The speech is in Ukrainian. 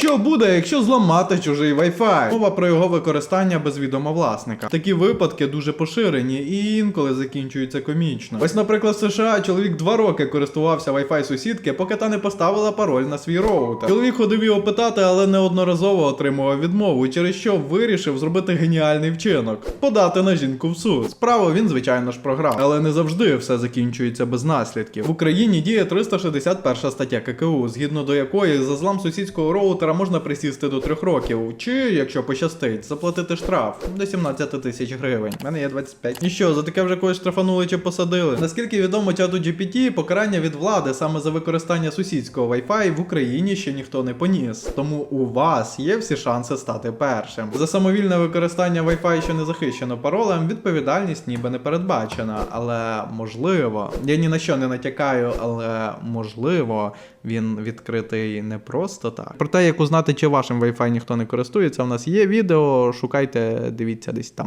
Що буде, якщо зламати чужий Wi-Fi? Мова про його використання без відома власника. Такі випадки дуже поширені і інколи закінчуються комічно. Ось, наприклад, в США чоловік два роки користувався Wi-Fi сусідки, поки та не поставила пароль на свій роутер. Чоловік ходив його питати, але неодноразово отримував відмову, через що вирішив зробити геніальний вчинок подати на жінку в суд. Справу він, звичайно ж, програв, але не завжди все закінчується без наслідків. В Україні діє 361 стаття ККУ, згідно до якої за злам сусідського роутера можна присісти до трьох років, чи, якщо пощастить, заплатити штраф до 17 тисяч гривень. У мене є 25. І що, за таке вже когось штрафанули чи посадили? Наскільки відомо чату GPT, покарання від влади саме за використання сусідського Wi-Fi в Україні ще ніхто не поніс. Тому у вас є всі шанси стати першим. За самовільне використання Wi-Fi, що не захищено паролем, відповідальність ніби не передбачена, але можливо, я ні на що не натякаю, але можливо, він відкритий не просто так. Про те, як узнати, чи вашим Wi-Fi ніхто не користується, у нас є відео. Шукайте, дивіться десь там.